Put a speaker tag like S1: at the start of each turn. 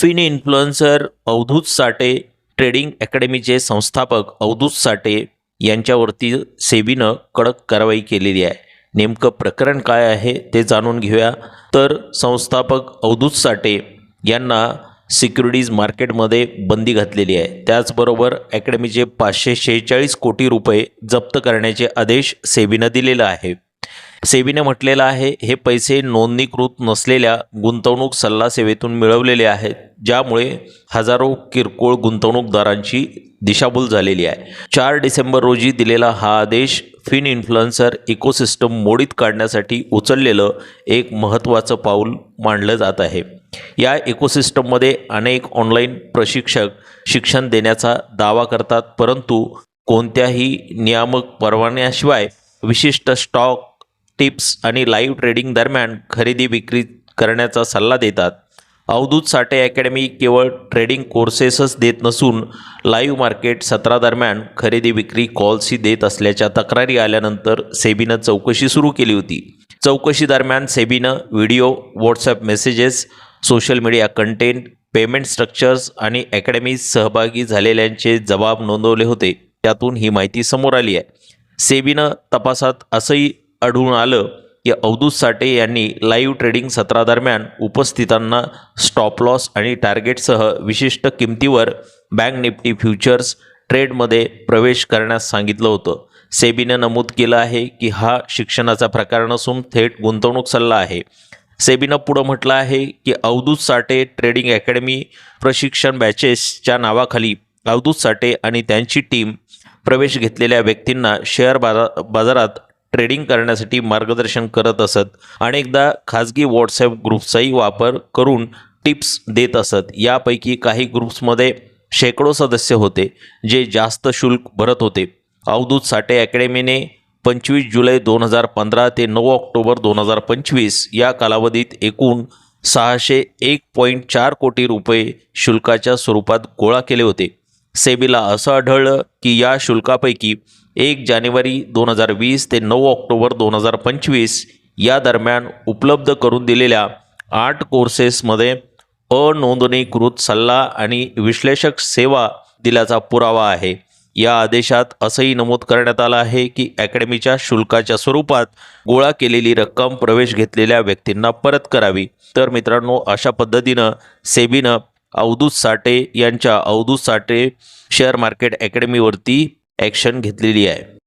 S1: Fin influencer Avadhut Sathe trading अकॅडमीचे संस्थापक अवधूत साठे यांच्यावरती सेबीनं कडक कारवाई केलेली आहे. नेमकं प्रकरण काय आहे ते जाणून घेऊया. तर संस्थापक अवधूत साठे यांना सिक्युरिटीज मार्केटमध्ये बंदी घातलेली आहे. त्याचबरोबर अकॅडमीचे पाचशे शेहेचाळीस कोटी रुपये जप्त करण्याचे आदेश सेबीनं दिलेला आहे. सेबीने म्हटलेलं आहे हे पैसे नोंदणीकृत नसलेल्या गुंतवणूक सल्ला सेवेतून मिळवलेले आहेत ज्यामुळे हजारो किरकोळ गुंतवणूकदारांची दिशाभूल झालेली आहे. चार डिसेंबर रोजी दिलेला हा आदेश फिन इन्फ्लुएन्सर इकोसिस्टम मोडीत काढण्यासाठी उचललेलं एक महत्त्वाचं पाऊल मानलं जात आहे. या इकोसिस्टममध्ये अनेक ऑनलाईन प्रशिक्षक शिक्षण देण्याचा दावा करतात परंतु कोणत्याही नियामक परवान्याशिवाय विशिष्ट स्टॉक टिप्स आणि लाईव्ह ट्रेडिंग दरम्यान खरेदी विक्री करण्याचा सल्ला देतात. अवधूत साठे अकॅडमी केवळ ट्रेडिंग कोर्सेसच देत नसून लाईव्ह मार्केट सत्रादरम्यान खरेदी विक्री कॉल्सही देत असल्याच्या तक्रारी आल्यानंतर सेबीनं चौकशी सुरू केली होती. चौकशी दरम्यान सेबीनं video WhatsApp messages social media content payment structures आणि अकॅडमीत सहभागी झालेल्यांचे जबाब नोंदवले होते. त्यातून ही माहिती समोर आली आहे. सेबीनं तपासात असंही आढळून आलं. की अवधूत साठे यांनी लाईव्ह ट्रेडिंग सत्रादरम्यान उपस्थितांना स्टॉप लॉस आणि टार्गेटसह विशिष्ट किमतीवर बँक निफ्टी फ्युचर्स ट्रेडमध्ये प्रवेश करण्यास सांगितलं होतं. सेबीनं नमूद केलं आहे की हा शिक्षणाचा प्रकार नसून थेट गुंतवणूक सल्ला आहे. सेबीनं पुढं म्हटलं आहे की अवधूत साठे ट्रेडिंग अकॅडमी प्रशिक्षण बॅचेसच्या नावाखाली अवधूत साठे आणि त्यांची टीम प्रवेश घेतलेल्या व्यक्तींना शेअर बाजा बाजारात ट्रेडिंग करण्यासाठी मार्गदर्शन करत असत. अनेकदा खाजगी व्हॉट्सॲप ग्रुप्सचाही वापर करून टिप्स देत असत. यापैकी काही ग्रुप्समध्ये शेकडो सदस्य होते जे जास्त शुल्क भरत होते. अवधूत साठे अकॅडमीने पंचवीस जुलै दोन हजार पंधरा ते नऊ ऑक्टोबर दोन हजार पंचवीस या कालावधीत एकूण सहाशे एक पॉईंट चार कोटी रुपये शुल्काच्या स्वरूपात गोळा केले होते. सेबीला असं आढळलं की या शुल्कापैकी एक जानेवारी दोन हजार वीस ते नऊ ऑक्टोबर दोन हजार पंचवीस या दरम्यान उपलब्ध करून दिलेल्या आठ कोर्सेसमध्ये अनोंदणीकृत सल्ला आणि विश्लेषक सेवा दिल्याचा पुरावा आहे. या आदेशात असंही नमूद करण्यात आलं आहे की अकॅडमीच्या शुल्काच्या स्वरूपात गोळा केलेली रक्कम प्रवेश घेतलेल्या व्यक्तींना परत करावी. तर मित्रांनो अशा पद्धतीनं सेबीनं अवधूत साठे यांच्या अवधूत साठे शेअर मार्केट अकॅडमीवरती ॲक्शन घेतलेली आहे.